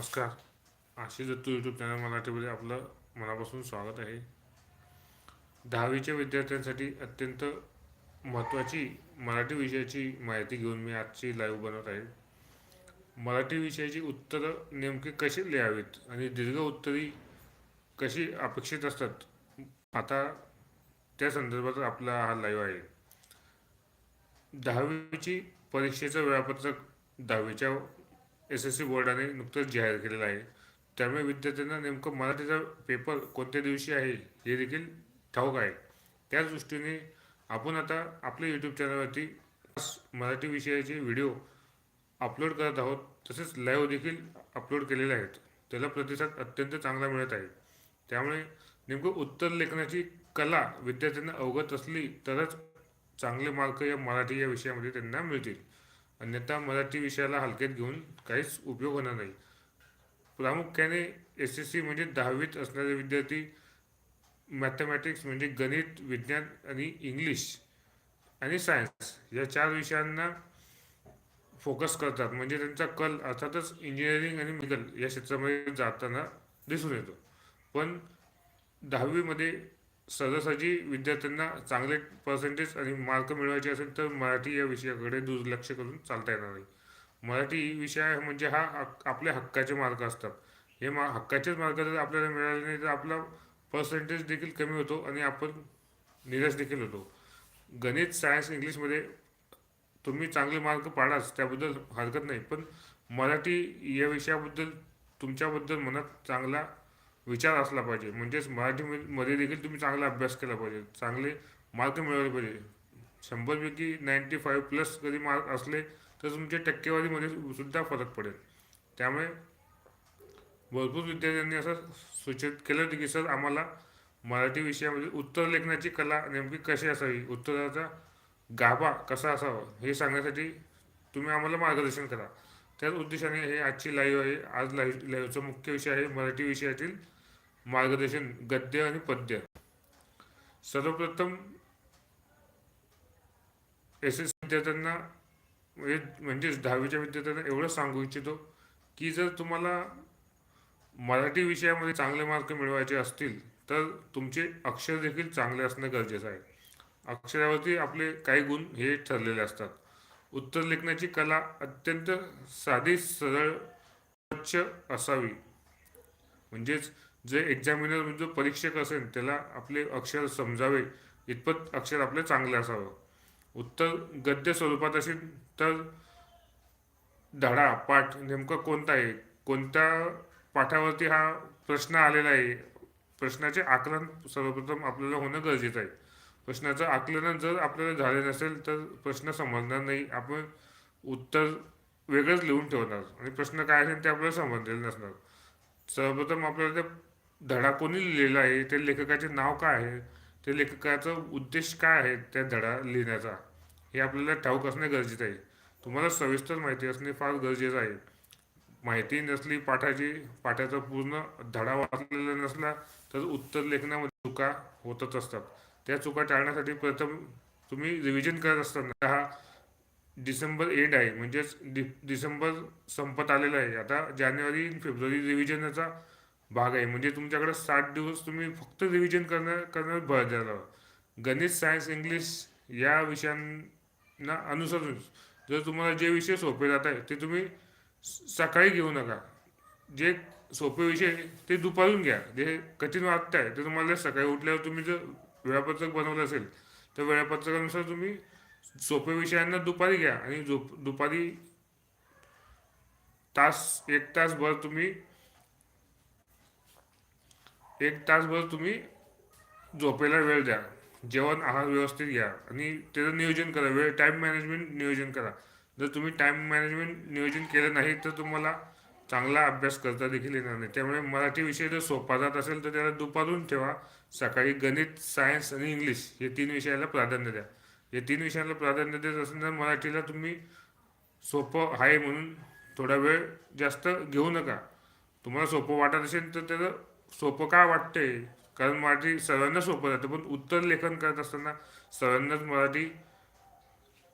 नमस्कार. Ashish Dattu YouTube channel मराठीमध्ये आपलं मनापासून स्वागत आहे. दहावीच्या विद्यार्थ्यांसाठी अत्यंत महत्त्वाची मराठी विषयाची माहिती घेऊन मी आजची लाईव्ह बनवत आहे. मराठी विषयाची उत्तरं नेमके कशी लिहावीत आणि दीर्घ उत्तरी कशी अपेक्षित असतात? आता त्या संदर्भात आपला हा लाईव्ह आहे. दहावीची परीक्षेचं वेळापत्रक दहावीच्या एस एस सी बोर्डाने नुकतंच जाहीर केलेलं आहे. त्यामुळे विद्यार्थ्यांना नेमकं मराठीचा पेपर कोणत्या दिवशी आहे हे देखील ठाऊक आहे. त्याच दृष्टीने आपण आता आपल्या यूट्यूब चॅनलवरती मराठी विषयाचे व्हिडिओ अपलोड करत आहोत. तसेच लाईव्ह देखील अपलोड केलेले आहेत. त्याला प्रतिसाद अत्यंत चांगला मिळत आहे. त्यामुळे नेमकं उत्तर लेखनाची कला विद्यार्थ्यांना अवगत असली तरच चांगले मार्क या मराठी या विषयामध्ये त्यांना मिळतील. अन्यथा मराठी विषयाला हलक्यात घेऊन काहीच उपयोग होणार नाही. प्रामुख्याने एस एस सी म्हणजे दहावीत असणारे विद्यार्थी मॅथमॅटिक्स म्हणजे गणित विज्ञान आणि इंग्लिश आणि सायन्स या चार विषयांना फोकस करतात. म्हणजे त्यांचा कल अर्थातच इंजिनिअरिंग आणि मेडिकल या क्षेत्रामध्ये जाताना दिसून येतो. पण दहावीमध्ये सहजासहजी विद्यार्थ्यांना चांगले पर्सेंटेज आणि मार्क मिळवायचे असेल तर मराठी या विषयाकडे दुर्लक्ष करून चालता येणार नाही. मराठी विषय म्हणजे हा हक- आपल्या हक्काचे मार्क असतात. हे मा हक्काचेच मार्क जर आपल्याला मिळाले नाही तर आपला पर्सेंटेज देखील कमी होतो आणि आपण निराश देखील होतो. गणित सायन्स इंग्लिशमध्ये तुम्ही चांगले मार्क पाडाच त्याबद्दल हरकत नाही. पण मराठी या विषयाबद्दल तुमच्याबद्दल मनात चांगला विचार असला पाहिजे. म्हणजेच मराठीमध्ये देखील तुम्ही चांगला अभ्यास केला पाहिजे. चांगले मार्क मिळवले पाहिजे. शंभरपैकी नाईंटी फाईव्ह प्लस कधी मार्क असले तर तुमच्या टक्केवारीमध्ये सुद्धा फरक पडेल. त्यामुळे भरपूर विद्यार्थ्यांनी असं सूचित केलं होतं की सर आम्हाला मराठी विषयामध्ये उत्तर लेखनाची कला नेमकी कशी असावी? उत्तराचा गाभा कसा असावा? हे सांगण्यासाठी तुम्ही आम्हाला मार्गदर्शन करा. त्याच उद्देशाने हे आजची लाईव्ह आहे. आज लाईव्ह लाईव्हचा मुख्य विषय आहे मराठी विषयातील मार्गदर्शन गद्य आणि पद्य. सर्वप्रथम एस एस विद्यार्थ्यांना म्हणजे म्हणजेच दहावीच्या विद्यार्थ्यांना एवढं सांगू इच्छितो की जर तुम्हाला मराठी विषयामध्ये चांगले मार्क मिळवायचे असतील तर तुमचे अक्षर देखील चांगले असणं गरजेचं आहे. अक्षरावरती आपले काही गुण हे ठरलेले असतात. उत्तर लेखनाची कला अत्यंत साधी सरळ स्वच्छ असावी. म्हणजेच जे एक्झामिनर म्हणजे जो परीक्षक असेल त्याला आपले अक्षर समजावे. इतपत अक्षर आपले चांगले असावं. उत्तर गद्य स्वरूपात असेल तर धडा पाठ नेमका कोणता आहे? कोणत्या पाठावरती हा प्रश्न आलेला आहे? प्रश्नाचे आकलन सर्वप्रथम आपल्याला होणं गरजेचं आहे. प्रश्नाचं आकलन जर आपल्याला झाले नसेल तर प्रश्न समजणार नाही. आपण उत्तर वेगळंच लिहून ठेवणार. आणि प्रश्न काय असेल ते आपल्याला समजलेलं नसणार. सर्वप्रथम आपल्याला ते धडा कोणी लिहिलेला आहे? त्या लेखकाचे नाव काय आहे? त्या लेखकाचा उद्देश काय आहे त्या धडा लिहिण्याचा? हे आपल्याला ठाऊक असणे गरजेचं आहे. तुम्हाला सविस्तर माहिती असणे फार गरजेचं आहे. माहिती नसली पाठाची पाठाचा पूर्ण धडा वाचलेला नसला तर उत्तर लेखनामध्ये चुका होतच असतात. त्या चुका टाळण्यासाठी प्रथम तुम्ही रिव्हिजन करत असताना हा डिसेंबर एंड आहे. म्हणजेच डि डिसेंबर संपत आलेला आहे. आता जानेवारी फेब्रुवारी रिव्हिजनचा भाग आहे. म्हणजे तुमच्याकडे सात दिवस तुम्ही फक्त रिव्हिजन करण्या करण्यावर भर द्यायला हवा. गणित सायन्स इंग्लिश या विषयांना अनुसरून जर तुम्हाला जे विषय सोपे जात आहे ते तुम्ही सकाळी घेऊ नका. जे सोपे विषय ते दुपारून घ्या. जे कठीण वाटत आहे ते तुम्हाला सकाळी उठल्यावर तुम्ही जर वेळापत्रक बनवलं असेल तर वेळापत्रकानुसार तुम्ही सोपे विषयांना दुपारी घ्या. आणि झोप दुपारी तास एक तासभर तुम्ही एक तासभर तुम्ही झोपेला वेळ द्या. जेवण आहार व्यवस्थित घ्या. आणि त्याचं नियोजन करा. वेळ टाईम मॅनेजमेंट नियोजन करा. जर तुम्ही टाईम मॅनेजमेंट नियोजन केलं नाही तर तुम्हाला चांगला अभ्यास करता देखील येणार नाही. त्यामुळे मराठी विषय जर सोपा जात असेल तर त्याला दुपारून ठेवा. सकाळी गणित सायन्स आणि इंग्लिश हे तीन विषयाला प्राधान्य द्या. हे तीन विषयाला प्राधान्य देत असेल तर मराठीला तुम्ही सोपं आहे म्हणून थोडा वेळ जास्त घेऊ नका. तुम्हाला सोपं वाटत असेल तर त्याचं सोपं का वाटते कारण मराठी सर्वांना सोपं जातं पण उत्तर लेखन करत असताना सर्वांनाच मराठी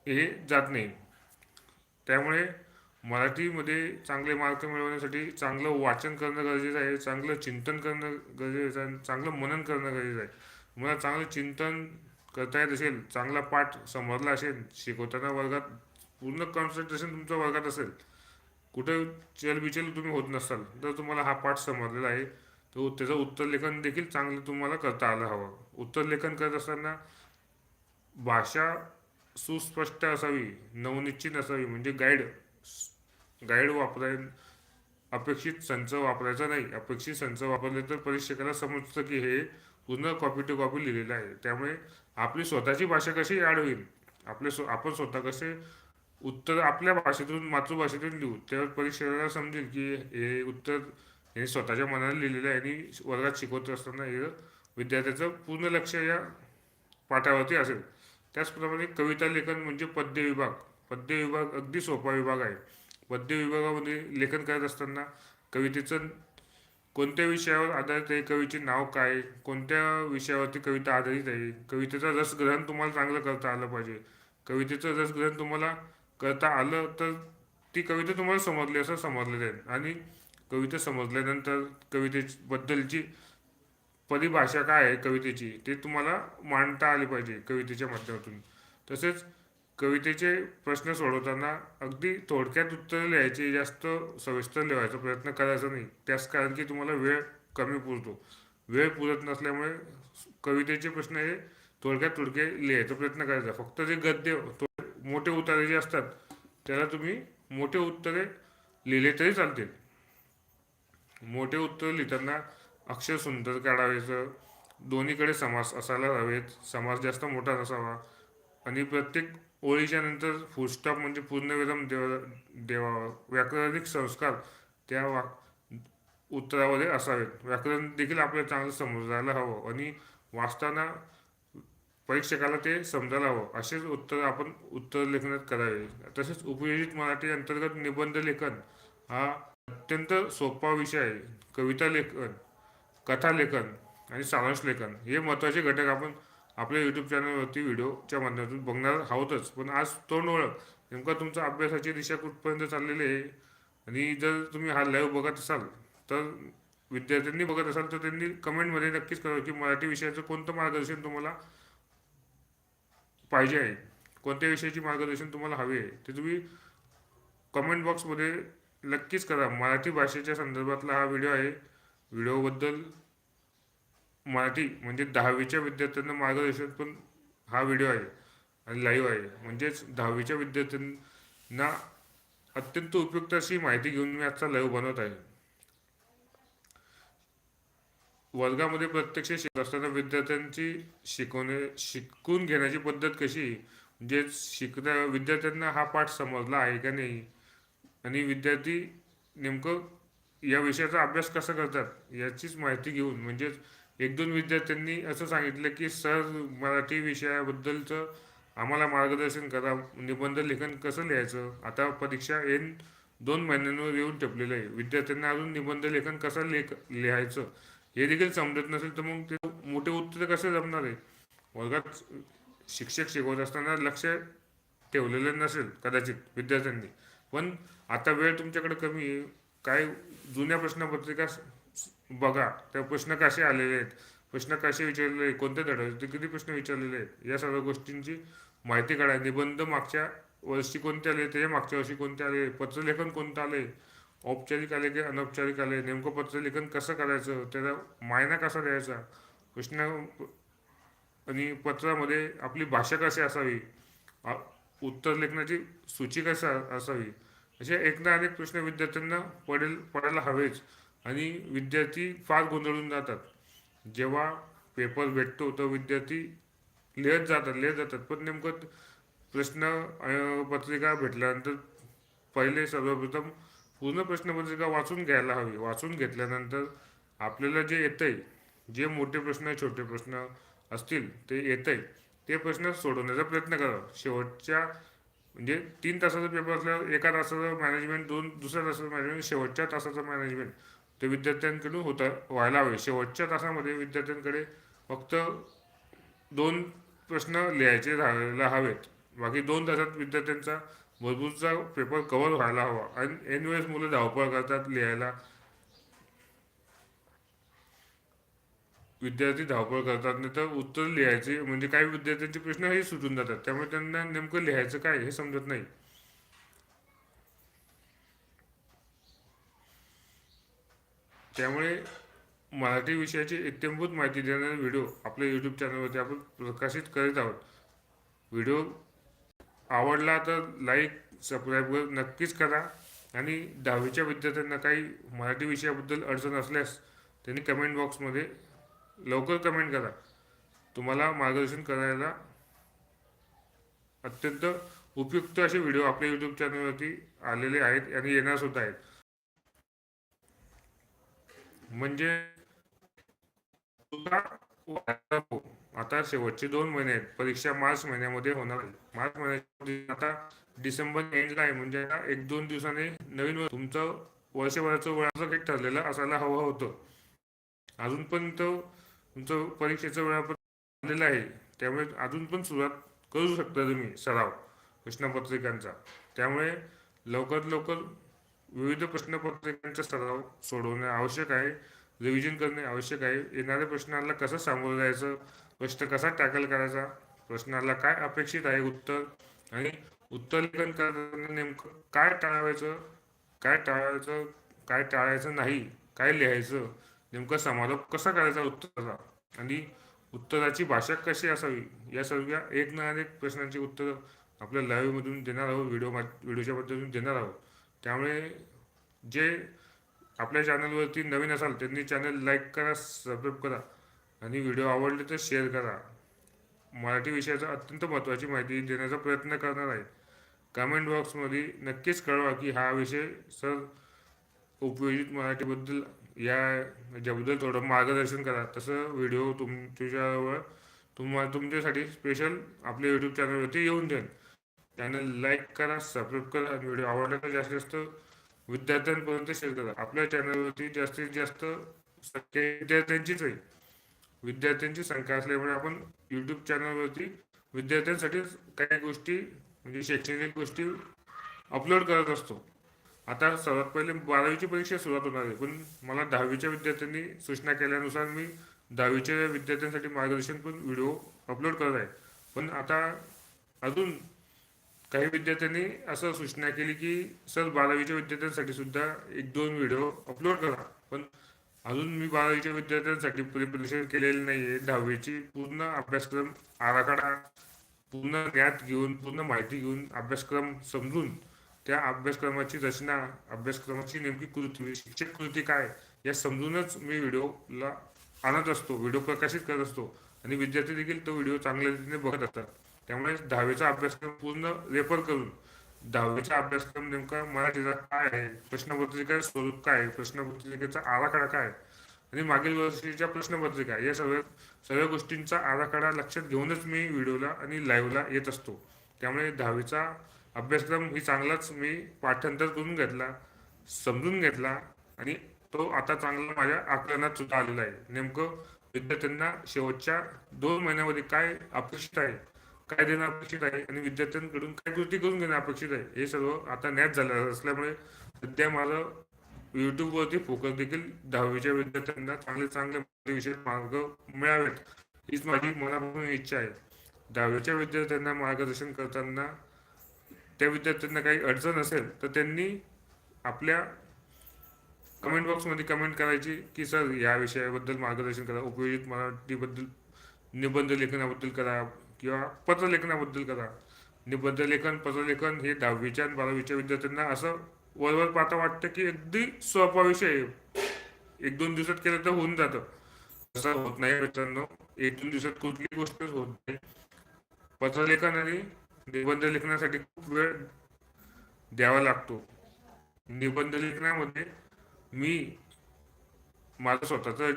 हे जात नाही. त्यामुळे मराठीमध्ये चांगले मार्क मिळवण्यासाठी चांगलं वाचन करणं गरजेचं आहे चांगलं चिंतन करणं गरजेचं आहे आणि चांगलं मनन करणं गरजेचं आहे. तुम्हाला चांगलं चिंतन करता येत असेल चांगला पाठ समजला असेल शिकवताना वर्गात पूर्ण कॉन्सन्ट्रेशन तुमच्या वर्गात असेल कुठे चलबिचल तुम्ही होत नसाल तर तुम्हाला हा पाठ समजलेला आहे. तो त्याचं उत्तरलेखन देखील चांगलं तुम्हाला करता आलं हवं. उत्तरलेखन करत असताना भाषा सुस्पष्ट असावी नवनिश्चित असावी म्हणजे गाईड गाईड वापराय अपेक्षित संच वापरायचा नाही. अपेक्षित संच वापरले तर परीक्षकाला समजतं की हे पूर्ण कॉपी टू कॉपी लिहिलेलं आहे. त्यामुळे आपली स्वतःची भाषा कशी ॲड होईल? आपले स्व आपण स्वतः कसे उत्तर आपल्या भाषेतून मातृभाषेतून लिहू? त्यावर परीक्षकाला समजेल की हे उत्तर हे स्वतःच्या मनाने लिहिलेलं आहे आणि वर्गात शिकवत असताना हे विद्यार्थ्याचं पूर्ण लक्ष या पाठावरती असेल. त्याचप्रमाणे कविता लेखन म्हणजे पद्य विभाग. पद्य विभाग अगदी सोपा विभाग आहे. पद्य विभागामध्ये लेखन करत असताना कवितेचं कोणत्या विषयावर आधारित आहे? कवीचे नाव काय? कोणत्या विषयावरती कविता आधारित आहे? कवितेचं रसग्रहण तुम्हाला चांगलं करता आलं पाहिजे. कवितेचं रसग्रहण तुम्हाला करता आलं तर ती कविता तुम्हाला समजली असं समजले जाईल आणि कविता समजल्यानंतर कवितेबद्दलची परिभाषा काय आहे कवितेची ते तुम्हाला मांडता आली पाहिजे कवितेच्या माध्यमातून. तसेच कवितेचे प्रश्न सोडवताना अगदी थोडक्यात उत्तर लिहायचे जास्त सविस्तर लिहायचा प्रयत्न करायचा नाही. त्याच कारण की तुम्हाला वेळ कमी पुरतो. वेळ पुरत नसल्यामुळे कवितेचे प्रश्न हे थोडक्यात थोडके लिहायचा प्रयत्न करायचा. फक्त जे गद्य मोठे उतारे जे असतात त्याला तुम्ही मोठे उत्तरे लिहिले तरी चालतील. मोठे उत्तर लिहिताना अक्षर सुंदर काढावेचं. दोन्हीकडे समास असायला हवेत. समास जास्त मोठा नसावा. आणि प्रत्येक ओळीच्या नंतर फुलस्टॉप म्हणजे पूर्णविराम देवा देवावा. व्याकरणिक संस्कार त्या वा उत्तरामध्ये असावेत. व्याकरण देखील आपल्याला चांगलं समजायला हवं आणि वाचताना परीक्षकाला ते समजायला हवं. असेच उत्तर आपण उत्तर लेखनात करावे. तसेच उपयोजित मराठी अंतर्गत निबंध लेखन हा अत्यंत सोपा विषय आहे. कविता लेखन कथा लेखन आणि सारांश लेखन हे महत्त्वाचे घटक आपण आपल्या यूट्यूब चॅनलवरती व्हिडिओच्या माध्यमातून बघणार आहोतच. पण आज तोंड ओळख नेमका तुमचा अभ्यासाची दिशा कुठपर्यंत चाललेली आहे? आणि जर तुम्ही हा लाईव्ह बघत असाल तर विद्यार्थ्यांनी बघत असाल तर त्यांनी कमेंटमध्ये नक्कीच करावं की मराठी विषयाचं कोणतं मार्गदर्शन तुम्हाला पाहिजे आहे. कोणत्या विषयाची मार्गदर्शन तुम्हाला हवे आहे? ते तुम्ही कमेंट बॉक्समध्ये नक्कीच करा. मराठी भाषेच्या संदर्भातला हा व्हिडिओ आहे. व्हिडिओबद्दल मराठी म्हणजे दहावीच्या विद्यार्थ्यांना मार्गदर्शन पण हा व्हिडिओ आहे आणि लाईव्ह आहे. म्हणजेच दहावीच्या विद्यार्थ्यांना अत्यंत उपयुक्त अशी माहिती घेऊन मी आजचा लाईव्ह बनवत आहे. वर्गामध्ये प्रत्यक्ष शिकत असताना विद्यार्थ्यांची शिकवणे शिकून घेण्याची पद्धत कशी? म्हणजेच शिकता विद्यार्थ्यांना हा पाठ समजला आहे का नाही? आणि विद्यार्थी नेमकं या विषयाचा अभ्यास कसा करतात याचीच माहिती घेऊन म्हणजेच एक दोन विद्यार्थ्यांनी असं सांगितलं की सर मराठी विषयाबद्दलचं आम्हाला मार्गदर्शन करा. निबंध लेखन कसं लिहायचं? आता परीक्षा एन दोन महिन्यांवर येऊन ठेपलेलं आहे. विद्यार्थ्यांना अजून निबंध लेखन कसं लेख लिहायचं? हे देखील समजत नसेल तर मग ते मोठे उत्तर कसं जमणार आहे? वर्गात शिक्षक शिकवत असताना लक्ष ठेवलेलं नसेल कदाचित विद्यार्थ्यांनी. पण आता वेळ तुमच्याकडे कमी आहे. काय जुन्या प्रश्नपत्रिका बघा. त्या प्रश्न कसे आलेले आहेत? प्रश्न कसे विचारलेले आहेत? कोणत्या धड्याचे किती प्रश्न विचारलेले आहेत? या सर्व गोष्टींची माहिती काढा निबंध मागच्या वर्षी कोणते आले? त्याच्या मागच्या वर्षी कोणते आले? पत्रलेखन कोणतं आले? औपचारिक आले की अनौपचारिक आले? नेमकं पत्रलेखन कसं करायचं? त्याचा मायना कसा द्यायचा? प्रश्न आणि पत्रामध्ये आपली भाषा कशी असावी? आ- उत्तर लेखनाची सूची कशी असावी? असे एक ना अनेक प्रश्न विद्यार्थ्यांना पडेल पडायला हवेच आणि विद्यार्थी फार गोंधळून जातात. जेव्हा पेपर भेटतो तर विद्यार्थी लिहत जातात लिहत जातात. पण नेमकं प्रश्न पत्रिका भेटल्यानंतर पहिले सर्वप्रथम पूर्ण प्रश्नपत्रिका वाचून घ्यायला हवी. वाचून घेतल्यानंतर आपल्याला जे येतंय जे मोठे प्रश्न छोटे प्रश्न असतील ते येतंय. ते प्रश्न सोडवण्याचा प्रयत्न करावा. शेवटच्या म्हणजे तीन तासाचा पेपर असल्यावर एका तासाचं मॅनेजमेंट दोन दुसऱ्या तासाचं मॅनेजमेंट शेवटच्या तासाचं मॅनेजमेंट ते विद्यार्थ्यांकडून होता व्हायला हवे. शेवटच्या तासामध्ये विद्यार्थ्यांकडे फक्त दोन प्रश्न लिहायचे राहायला हवेत. बाकी दोन तासात विद्यार्थ्यांचा भरपूरचा पेपर कव्हर व्हायला हवा. आणि एन वेळेस मुलं धावपळ करतात लिहायला. विद्यार्थी धावपळ करतात नाही तर उत्तर लिहायचे म्हणजे काही विद्यार्थ्यांचे प्रश्न हे सुटून जातात. त्यामुळे त्यांना नेमकं लिहायचं काय हे समजत नाही. त्यामुळे मराठी विषयाची इत्यंभूत माहिती देणारे व्हिडिओ आपल्या यूट्यूब चॅनलवरती आपण प्रकाशित करीत आहोत. व्हिडिओ आवडला तर लाईक सबस्क्राईब नक्कीच करा आणि दहावीच्या विद्यार्थ्यांना काही मराठी विषयाबद्दल अडचण असल्यास त्यांनी कमेंट बॉक्समध्ये लवकर कमेंट करा. तुम्हाला मार्गदर्शन करायला अत्यंत उपयुक्त असे व्हिडिओ आपल्या यूट्यूब चॅनलवरती आलेले आहेत आणि येणार सुद्धा आहेत. म्हणजे हो. आता शेवटचे दोन महिने आहेत. परीक्षा मार्च महिन्यामध्ये होणार आहे मार्च महिन्यामध्ये आता डिसेंबर एंडला आहे. म्हणजे एक दोन दिवसाने नवीन तुमचं वर्षभराचं वेळाचं काही ठरलेलं असायला हवं होतं. अजूनपर्यंत तुमचं परीक्षेचं वेळापत्रक आलेलं आहे. त्यामुळे अजून पण सुरुवात करू शकता तुम्ही सराव प्रश्नपत्रिकांचा. त्यामुळे लवकरात लवकर विविध प्रश्नपत्रिकांचा सराव सोडवणे आवश्यक आहे. रिव्हिजन करणे आवश्यक आहे. येणाऱ्या प्रश्नाला कसं सामोरं जायचं? प्रश्न कसा टॅकल करायचा? प्रश्नाला काय अपेक्षित आहे उत्तर? आणि उत्तर लेखन करताना नेमकं काय टाळायचं? काय टाळायचं? काय टाळायचं नाही? काय लिहायचं? नेमका समारोप कसा करायचा उत्तराचा आणि उत्तराची भाषा कशी असावी? या सर्व एक ना अनेक प्रश्नांची उत्तर आपल्या लाईव्हमधून देणार आहोत व्हिडिओ व्हिडिओच्या पद्धतीतून देणार आहोत. त्यामुळे जे आपल्या चॅनलवरती नवीन असाल त्यांनी चॅनल लाईक करा सबस्क्राईब करा. आणि व्हिडिओ आवडले तर शेअर करा. मराठी विषयाचा अत्यंत महत्त्वाची माहिती देण्याचा प्रयत्न करणार आहे. कमेंट बॉक्समध्ये नक्कीच कळवा की हा विषय सर उपयोजित मराठीबद्दल या याच्याबद्दल थोडं मार्गदर्शन करा. तसं व्हिडिओ तुम तुझ्यावर तुमच्यासाठी स्पेशल आपल्या यूट्यूब चॅनलवरती येऊन देईल चॅनल लाईक करा सबस्क्राईब करा आणि व्हिडिओ आवडला तर जास्तीत जास्त विद्यार्थ्यांपर्यंत शेअर करा. आपल्या चॅनलवरती जास्तीत जास्त संख्या विद्यार्थ्यांचीच आहे. विद्यार्थ्यांची संख्या असल्यामुळे आपण यूट्यूब चॅनलवरती विद्यार्थ्यांसाठीच काही गोष्टी म्हणजे शैक्षणिक गोष्टी अपलोड करत असतो. आता सर्वात पहिले बारावीची परीक्षा सुरुवात होणार आहे. पण मला दहावीच्या विद्यार्थ्यांनी सूचना केल्यानुसार मी दहावीच्या विद्यार्थ्यांसाठी मार्गदर्शन पण व्हिडिओ अपलोड करत आहे. पण आता अजून काही विद्यार्थ्यांनी असं सूचना केली की सर बारावीच्या विद्यार्थ्यांसाठी सुद्धा एक दोन व्हिडिओ अपलोड करा. पण अजून मी बारावीच्या विद्यार्थ्यांसाठी प्रिपरेशन केलेलं नाही आहे दहावीची पूर्ण अभ्यासक्रम आराखडा पूर्ण ज्ञात घेऊन पूर्ण माहिती घेऊन अभ्यासक्रम समजून त्या अभ्यासक्रमाची रचना अभ्यासक्रमाची नेमकी कृती शिक्षक कृती काय या समजूनच मी व्हिडिओला आणत असतो व्हिडिओ प्रकाशित करत असतो. आणि विद्यार्थी देखील तो व्हिडिओ चांगल्या रीतीने बघत असतात. त्यामुळे दहावीचा अभ्यासक्रम पूर्ण रेफर करून दहावीचा अभ्यासक्रम नेमका मराठीचा काय आहे प्रश्नपत्रिका स्वरूप काय आहे प्रश्नपत्रिकेचा आराखडा काय आहे आणि मागील वर्षीच्या प्रश्नपत्रिका या सगळ्या सगळ्या गोष्टींचा आराखडा लक्षात घेऊनच मी व्हिडिओला आणि लाईव्हला येत असतो. त्यामुळे दहावीचा अभ्यासक्रम ही चांगलाच मी पाठांतर करून घेतला समजून घेतला आणि तो आता चांगला माझ्या आकलनात सुद्धा आलेला आहे. नेमकं विद्यार्थ्यांना शेवटच्या दोन महिन्यामध्ये काय अपेक्षित आहे काय देणं अपेक्षित आहे आणि विद्यार्थ्यांकडून काय कृती करून घेणं अपेक्षित आहे हे सर्व आता ज्ञात झालं असल्यामुळे सध्या माझं युट्यूबवरती फोकस देखील दहावीच्या विद्यार्थ्यांना चांगले चांगले विषय मार्ग मिळावेत हीच माझी मनापासून इच्छा आहे. दहावीच्या विद्यार्थ्यांना मार्गदर्शन करताना त्या विद्यार्थ्यांना काही अडचण असेल तर त्यांनी आपल्या कमेंट बॉक्समध्ये कमेंट करायची की सर या विषयाबद्दल मार्गदर्शन करा उपयोजित मराठीबद्दल निबंध लेखनाबद्दल करा किंवा पत्रलेखनाबद्दल करा. निबंध लेखन पत्रलेखन हे दहावीच्या आणि बारावीच्या विद्यार्थ्यांना असं वरवर पाहता वाटतं की अगदी सोपा विषय आहे. एक दोन दिवसात केलं तर होऊन जातं. असं होत नाही मित्रांनो. एक दोन दिवसात कुठली गोष्ट होत नाही. पत्रलेखन आणि निबंध लेखनासाठी खूप वेळ द्यावा लागतो. निबंध लेखनामध्ये मी माझं स्वतःचं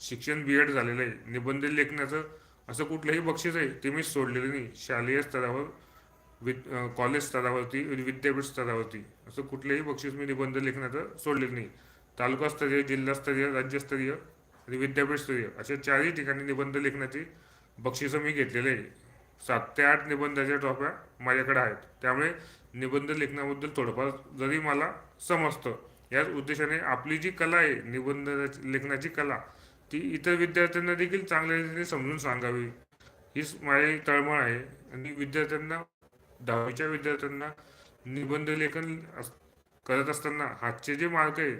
शिक्षण बी एड झालेलं आहे. निबंध लेखनाचं असं कुठलंही बक्षीस आहे ते मी सोडलेलं नाही. शालेय स्तरावर विद कॉलेज स्तरावरती विद्यापीठ स्तरावरती असं कुठलंही बक्षीस मी निबंध लेखनाचं सोडलेलं नाही. तालुकास्तरीय जिल्हास्तरीय राज्यस्तरीय आणि विद्यापीठस्तरीय अशा चारही ठिकाणी निबंध लेखनाची बक्षिसं मी घेतलेले आहे. सात ते आठ निबंधाच्या ट्रॉफ्या माझ्याकडे आहेत. त्यामुळे निबंध लेखनाबद्दल थोडंफार जरी मला समजतं याच उद्देशाने आपली जी कला आहे निबंध लेखनाची कला ती इतर विद्यार्थ्यांना देखील चांगल्या रीतीने समजून सांगावी. हीच माझी तळमळ आहे. आणि विद्यार्थ्यांना दहावीच्या विद्यार्थ्यांना निबंध लेखन अस- करत असताना हातचे जे मार्क आहे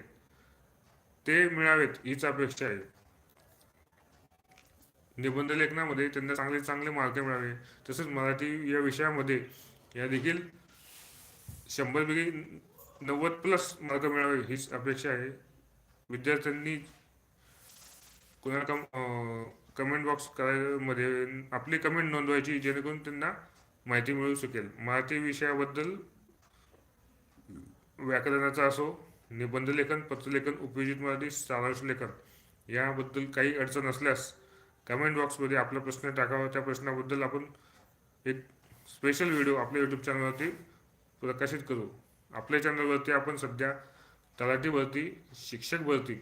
ते मिळावेत हीच अपेक्षा आहे. निबंध लेखनामध्ये त्यांना चांगले चांगले मार्क मिळावे. तसेच मराठी या विषयामध्ये या देखील शंभरपैकी नव्वद प्लस मार्क मिळावे हीच अपेक्षा आहे. विद्यार्थ्यांनी कोणाला कम कमेंट बॉक्स करायमध्ये आपली कमेंट नोंदवायची जेणेकरून त्यांना माहिती मिळू शकेल. मराठी विषयाबद्दल व्याकरणाचा असो निबंध लेखन पत्रलेखन उपयोजित मराठी सारांश लेखन याबद्दल काही अडचण असल्यास कमेंट बॉक्समध्ये आपला प्रश्न टाकावा. त्या प्रश्नाबद्दल आपण एक स्पेशल व्हिडिओ आपल्या यूट्यूब चॅनलवरती प्रकाशित करू. आपल्या चॅनलवरती आपण सध्या तलाठी भरती शिक्षक भरती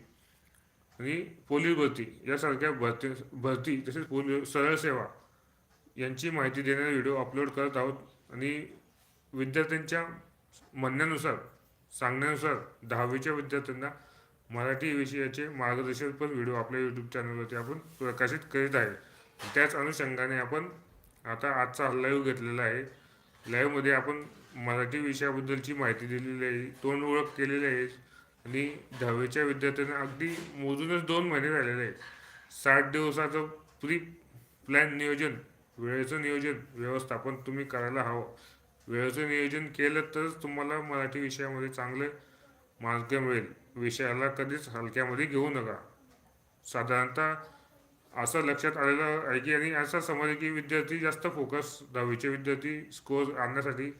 आणि पोलीस भरती यासारख्या भरती भरती तसेच पोलीस सरळ सेवा यांची माहिती देणारे व्हिडिओ अपलोड करत आहोत. आणि विद्यार्थ्यांच्या म्हणण्यानुसार सांगण्यानुसार दहावीच्या विद्यार्थ्यांना मराठी विषयाचे मार्गदर्शनपर व्हिडिओ आपल्या यूट्यूब चॅनलवरती आपण प्रकाशित करीत आहे. त्याच अनुषंगाने आपण आता आजचा लाईव्ह घेतलेला आहे. लाईव्हमध्ये आपण मराठी विषयाबद्दलची माहिती दिलेली आहे तोंड ओळख केलेली आहे आणि दहावीच्या विद्यार्थ्यांना अगदी मोजूनच दोन महिने राहिलेले आहेत. साठ दिवसाचं प्री प्लॅन नियोजन वेळेचं नियोजन व्यवस्थापन तुम्ही करायला हवं. वेळेचं नियोजन केलं तरच तुम्हाला मराठी विषयामध्ये चांगले मार्क मिळेल. विषयाला कधीच हलक्यामध्ये घेऊ नका. साधारणतः असं लक्षात आलेलं आहे की आणि असं समजलं की विद्यार्थी जास्त फोकस दहावीचे विद्यार्थी स्कोअर आणण्यासाठी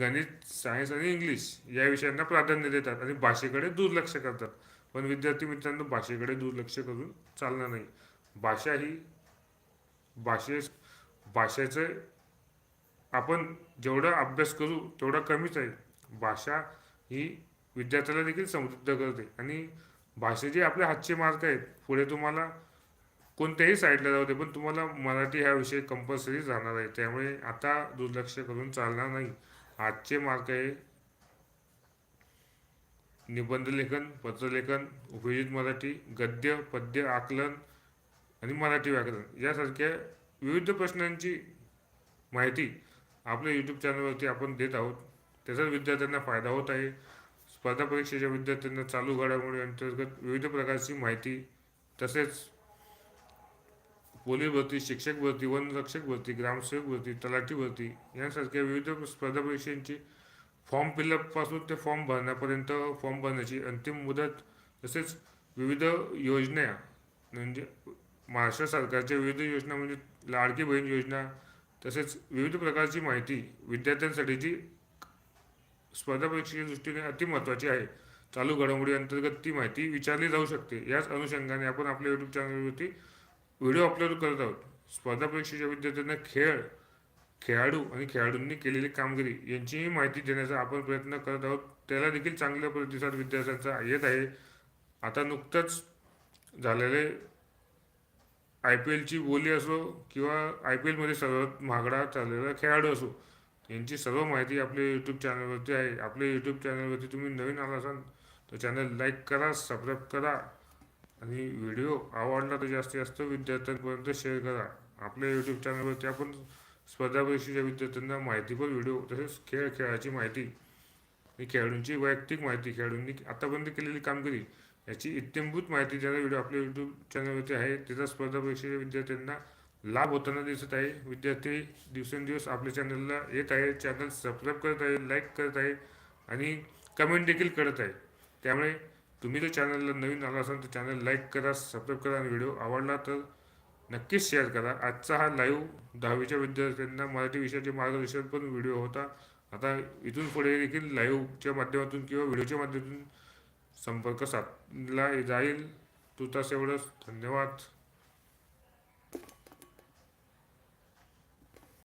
गणित सायन्स आणि इंग्लिश या विषयांना प्राधान्य देतात आणि भाषेकडे दुर्लक्ष करतात. पण विद्यार्थी मित्रांनो भाषेकडे दुर्लक्ष करून चालणार नाही. भाषा ही भाषे भाषेचं आपण जेवढा अभ्यास करू तेवढा कमीच आहे. भाषा ही विद्यार्थ्याला देखील समृद्ध करते. आणि भाषेचे आपले हातचे मार्क आहेत पुढे तुम्हाला कोणत्याही साईडला जाऊ दे पण तुम्हाला मराठी हा विषय कंपल्सरी जाणार आहे. त्यामुळे आता दुर्लक्ष करून चालणार नाही. आजचे मार्क आहे निबंधलेखन पत्रलेखन उपयोजित मराठी गद्य पद्य आकलन आणि मराठी व्याकरण यासारख्या विविध प्रश्नांची माहिती आपल्या यूट्यूब चॅनलवरती आपण देत आहोत. त्याचा विद्यार्थ्यांना फायदा होत आहे. स्पर्धा परीक्षेच्या विद्यार्थ्यांना चालू घडामोडी अंतर्गत विविध प्रकारची माहिती तसेच पोलीस भरती शिक्षक भरती वनरक्षक भरती ग्रामसेवक भरती तलाठी भरती यांसारख्या विविध स्पर्धा परीक्षांची फॉर्म फिलअपपासून ते फॉर्म भरण्यापर्यंत फॉर्म भरण्याची अंतिम मुदत तसेच विविध योजना म्हणजे महाराष्ट्र सरकारच्या विविध योजना म्हणजे लाडकी बहीण योजना तसेच विविध प्रकारची माहिती विद्यार्थ्यांसाठीची स्पर्धा परीक्षेच्या दृष्टीने अति महत्वाची आहे. चालू घडामोडी अंतर्गत ती माहिती विचारली जाऊ शकते. याच अनुषंगाने आपण आपल्या यूट्यूब चॅनलवरती व्हिडिओ अपलोड करत आहोत. स्पर्धा परीक्षेच्या विद्यार्थ्यांना खेळ खेळाडू आणि खेळाडूंनी केलेली कामगिरी यांचीही माहिती देण्याचा आपण प्रयत्न करत आहोत. त्याला देखील चांगला प्रतिसाद विद्यार्थ्यांचा येत आहे. आता नुकतंच झालेले आय पी एलची बोली असो किंवा आय पी एलमध्ये सर्वात महागडा चाललेला खेळाडू असो यांची सर्व माहिती आपल्या यूट्यूब चॅनलवरती आहे. आपल्या यूट्यूब चॅनलवरती तुम्ही नवीन आला असाल तर चॅनल लाईक करा सबस्क्राईब करा आणि व्हिडिओ आवडला तर जास्तीत जास्त विद्यार्थ्यांपर्यंत शेअर करा. आपल्या यूट्यूब चॅनलवरती आपण स्पर्धा परीक्षेच्या विद्यार्थ्यांना माहितीपर व्हिडिओ तसेच खेळ खेळाची माहिती आणि खेळाडूंची वैयक्तिक माहिती खेळाडूंनी आतापर्यंत केलेली कामगिरी याची इत्यंभूत माहिती ज्याचा व्हिडिओ आपल्या यूट्यूब चॅनलवरती आहे त्याचा स्पर्धा परीक्षेच्या विद्यार्थ्यांना लाभ होताना दिसत आहे. विद्यार्थी दिवसेंदिवस आपल्या चॅनलला येत आहे. चॅनल सबस्क्राईब करत आहे लाईक करत आहे आणि कमेंट देखील करत आहे. त्यामुळे तुम्ही जर चॅनलला नवीन आला असाल तर चॅनल लाईक करा सबस्क्राईब करा आणि व्हिडिओ आवडला तर नक्कीच शेअर करा. आजचा हा लाईव्ह दहावीच्या विद्यार्थ्यांना मराठी विषयाचे मार्गदर्शन पण व्हिडिओ होता. आता इथून पुढे देखील लाईव्हच्या माध्यमातून किंवा व्हिडिओच्या माध्यमातून संपर्क साधला जाईल. तुर्तास एवढंच. धन्यवाद.